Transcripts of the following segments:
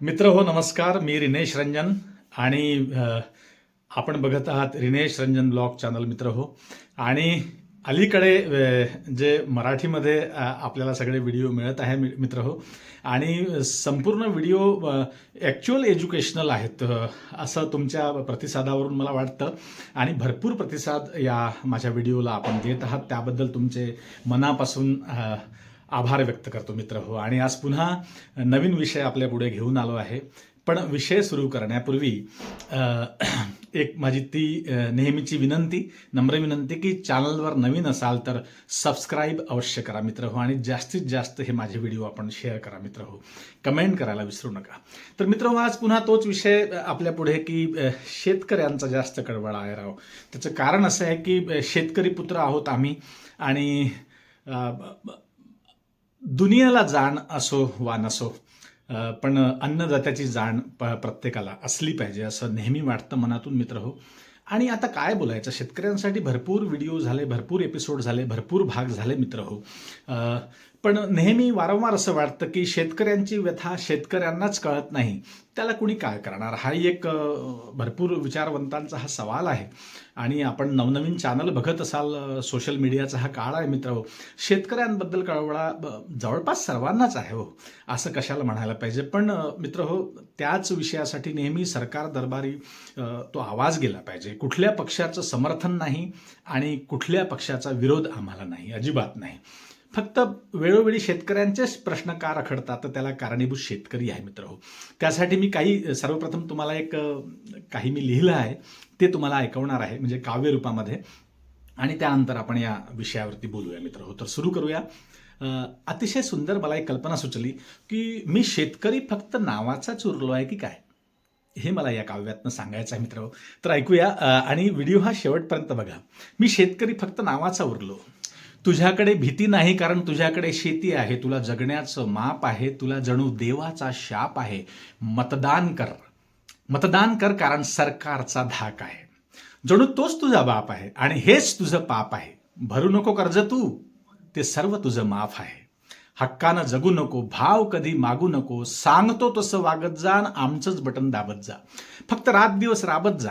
मित्र हो नमस्कार. मी रिनेश रंजन आणि आपण बघत आहात रिनेश रंजन ब्लॉग चॅनल मित्र हो. आणि अलीकडे जे मराठीमध्ये आपल्याला सगळे व्हिडिओ मिळत आहे मि- मित्र हो. आणि संपूर्ण व्हिडिओ ॲक्च्युअल एज्युकेशनल आहेत असं तुमच्या प्रतिसादावरून मला वाटतं. आणि भरपूर प्रतिसाद या माझ्या व्हिडिओला आपण देत आहात. त्याबद्दल तुमचे मनापासून आभार व्यक्त करतो मित्र हो. आणि आज पुन्हा नवीन विषय आपल्या पुढे घेऊन आलो आहे. पण विषय सुरू करण्यापूर्वी एक माझी ती नेहमीची विनंती नम्र विनंती की चॅनलवर नवीन असाल तर सबस्क्राईब अवश्य करा मित्र हो. आणि जास्तीत जास्त हे माझे व्हिडिओ आपण शेअर करा मित्र हो. कमेंट करायला विसरू नका. तर मित्र हो आज पुन्हा तोच विषय आपल्या पुढे की शेतकऱ्यांचा जास्त कळवळा आहे राव. त्याचं कारण असं आहे की शेतकरी पुत्र आहोत आम्ही. आणि दुनियाला जाण असो वा नसो पण अन्नदात्याची जाण प प्रत्येकाला असली पाहिजे असं नेहमी वाटतं मनातून मित्र हो. आणि आता काय बोलायचं? शेतकऱ्यांसाठी भरपूर व्हिडिओ झाले भरपूर एपिसोड झाले भरपूर भाग झाले मित्र हो. पण नेहमी वारंवार असं वाटतं की शेतकऱ्यांची व्यथा शेतकऱ्यांनाच कळत नाही. त्याला कुणी काय करणार? हा एक भरपूर विचारवंतांचा हा सवाल आहे. आणि आपण नवनवीन चॅनल बघत असाल सोशल मीडियाचा हा काळ आहे मित्र. हो शेतकऱ्यांबद्दल कळवळा जवळपास सर्वांनाच आहे हो असं कशाला म्हणायला पाहिजे? पण मित्र हो त्याच विषयासाठी नेहमी सरकार दरबारी तो आवाज गेला पाहिजे. कुठल्या पक्षाचं समर्थन नाही आणि कुठल्या पक्षाचा विरोध आम्हाला नाही अजिबात नाही. फक्त वेळोवेळी शेतकऱ्यांचेच प्रश्न का रखडतात? तर त्याला कारणीभूत शेतकरी आहे मित्र हो. त्यासाठी मी काही सर्वप्रथम तुम्हाला एक काही मी लिहिलं आहे ते तुम्हाला ऐकवणार आहे म्हणजे काव्यरूपामध्ये आणि त्यानंतर आपण या विषयावरती बोलूया मित्र हो. तर सुरू करूया. अतिशय सुंदर मला एक कल्पना सुचली की मी शेतकरी फक्त नावाचाच उरलो आहे की काय? हे मला या काव्यातनं सांगायचं आहे मित्र हो. तर ऐकूया. आणि व्हिडिओ हा शेवटपर्यंत बघा. मी शेतकरी फक्त नावाचा उरलो. तुझ्याकडे भीती नाही कारण तुझ्याकडे शेती आहे. तुला जगण्याचं माप आहे. तुला जणू देवाचा शाप आहे. मतदान कर. मतदान कर कारण सरकारचा धाक आहे. जणू तोच तुझा बाप आहे आणि हेच तुझं पाप आहे. भरू नको कर्ज तू. ते सर्व तुझं माफ आहे. हक्कानं जगू नको भाव कधी मागू नको. सांगतो तसं वागत जा आणि आमचंच बटन दाबत जा. फक्त रात दिवस राबत जा.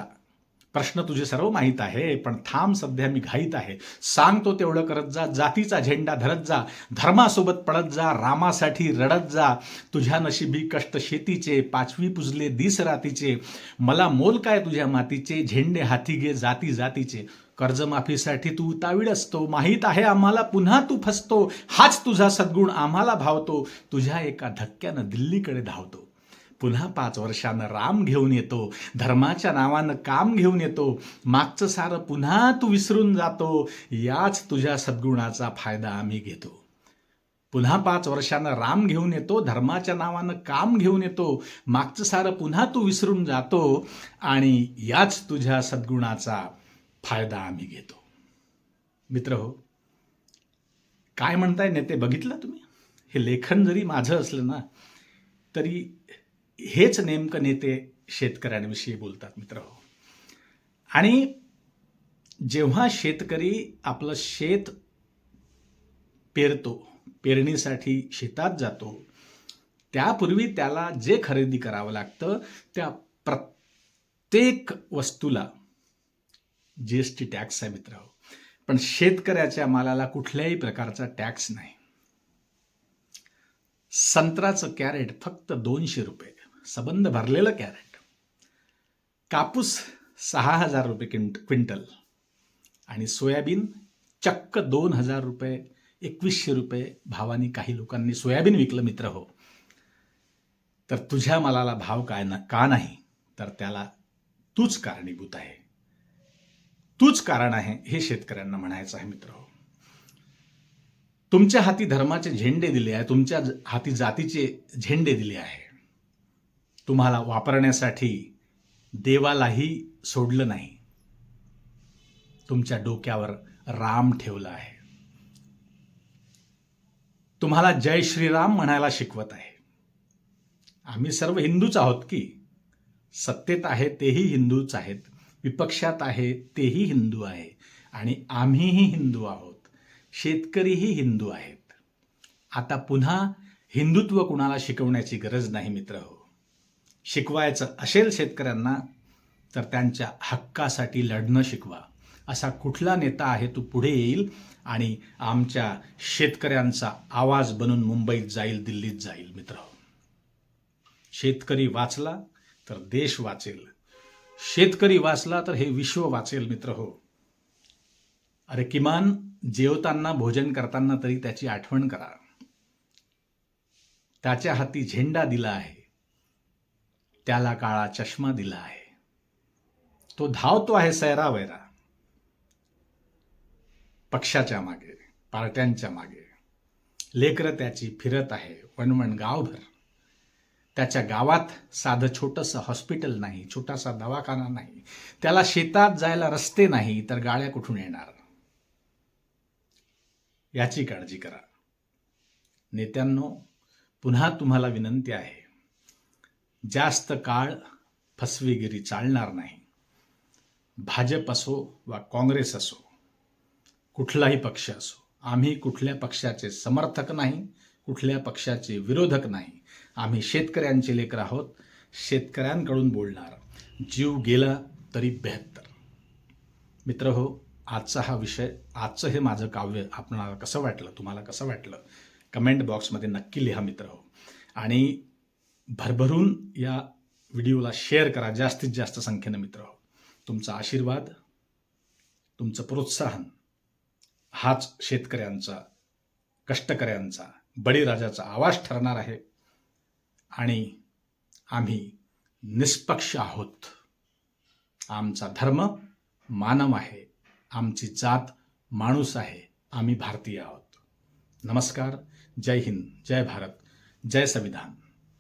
प्रश्न तुझे सर्व माहीत आहे पण थांब सध्या मी घाईत आहे. सांगतो तेवढं करत जा जातीचा झेंडा धरत जा धर्मासोबत पडत जा रामासाठी रडत जा. तुझ्या नशिबी कष्ट शेतीचे पाचवी पुजले दिस रातीचे. मला मोल काय तुझ्या मातीचे? झेंडे हाती घे जाती जातीचे. कर्जमाफीसाठी तू उतावीळ असतो माहीत आहे आम्हाला पुन्हा तू फसतो. हाच तुझा सद्गुण आम्हाला भावतो. तुझ्या एका धक्क्यानं दिल्लीकडे धावतो. पुन्हा पाच वर्षानं राम घेऊन येतो धर्माच्या नावानं काम घेऊन येतो मागचं सारं पुन्हा तू विसरून जातो याच तुझ्या सद्गुणाचा फायदा आम्ही घेतो. पुन्हा पाच वर्षानं राम घेऊन येतो धर्माच्या नावानं काम घेऊन येतो मागचं सारं पुन्हा तू विसरून जातो आणि याच तुझ्या सद्गुणाचा फायदा आम्ही घेतो. मित्र हो काय म्हणताय नेते बघितलं तुम्ही? हे लेखन जरी माझं असलं ना तरी हेच नेमकं नेते शेतकऱ्यांविषयी बोलतात मित्र. हो आणि जेव्हा शेतकरी आपलं शेत पेरतो पेरणीसाठी शेतात जातो त्यापूर्वी त्याला जे खरेदी करावं लागतं त्या प्रत्येक वस्तूला जी एस टी टॅक्स आहे मित्र. पण शेतकऱ्याच्या मालाला कुठल्याही प्रकारचा टॅक्स नाही. संत्राचं कॅरेट फक्त दोनशे रुपये. सबंध भरलेलं कॅरेट. कापूस सहा हजार रुपये क्विंट क्विंटल. आणि सोयाबीन चक्क दोन हजार रुपये एकवीसशे रुपये भावानी काही लोकांनी सोयाबीन विकलं मित्र हो. तर तुझ्या मालाला भाव काय ना का नाही तर त्याला तूच कारणीभूत आहे. तूच कारण आहे हे शेतकऱ्यांना म्हणायचं आहे मित्र हो. तुमच्या हाती धर्माचे झेंडे दिले आहे तुमच्या हाती जातीचे झेंडे दिले आहे. तुम्हाला वापरण्यासाठी देवालाही सोडलं नाही. तुमच्या डोक्यावर राम ठेवलं आहे. तुम्हाला जय श्रीराम म्हणायला शिकवत आहे. आम्ही सर्व हिंदूच आहोत की? सत्तेत आहे तेही हिंदूच आहेत. विपक्षात आहे तेही हिंदू आहे. आणि आम्हीही हिंदू आहोत. शेतकरीही हिंदू आहेत. आता पुन्हा हिंदुत्व कुणाला शिकवण्याची गरज नाही मित्र हो. शिकवायचं असेल शेतकऱ्यांना तर त्यांच्या हक्कासाठी लढणं शिकवा. असा कुठला नेता आहे तो पुढे येईल आणि आमच्या शेतकऱ्यांचा आवाज बनून मुंबईत जाईल दिल्लीत जाईल मित्र. शेतकरी वाचला तर देश वाचेल. शेतकरी वाचला तर हे विश्व वाचेल मित्र. हो. अरे किमान जेवताना भोजन करताना तरी त्याची आठवण करा. त्याच्या हाती झेंडा दिला आहे. त्याला काळा चष्मा दिला आहे. तो धावतो आहे सैरा वैरा पक्षाच्या मागे पार्ट्यांच्या मागे. लेकरं त्याची फिरत आहे वणवण गावभर. त्याच्या गावात साधं छोटंसं हॉस्पिटल नाही छोटासा दवाखाना नाही. त्याला शेतात जायला रस्ते नाही तर गाड्या कुठून येणार? याची काळजी करा. नेत्यांनो पुन्हा तुम्हाला विनंती आहे. जास्त काळ फसवेगिरी चालणार नाही. भाजप असो वा काँग्रेस असो कुठलाही पक्ष असो आम्ही कुठल्या पक्षाचे समर्थक नाही कुठल्या पक्षाचे विरोधक नाही. आम्ही शेतकऱ्यांचे लेकर आहोत शेतकऱ्यांकडून बोलणार. जीव गेला तरी बेहत्तर. मित्र हो आजचा हा विषय आजचं हे माझं काव्य आपणाला कसं वाटलं तुम्हाला कसं वाटलं? कमेंट बॉक्समध्ये नक्की लिहा मित्र हो. आणि भरभरून या व्हिडिओला शेअर करा जास्तीत जास्त संख्येनं मित्र. हो तुमचा आशीर्वाद तुमचं प्रोत्साहन हाच शेतकऱ्यांचा कष्टकऱ्यांचा बळीराजाचा आवाज ठरणार आहे. आणि आम्ही निष्पक्ष आहोत. आमचा धर्म मानव आहे. आमची जात माणूस आहे. आम्ही भारतीय आहोत. नमस्कार. जय हिंद. जय भारत. जय संविधान.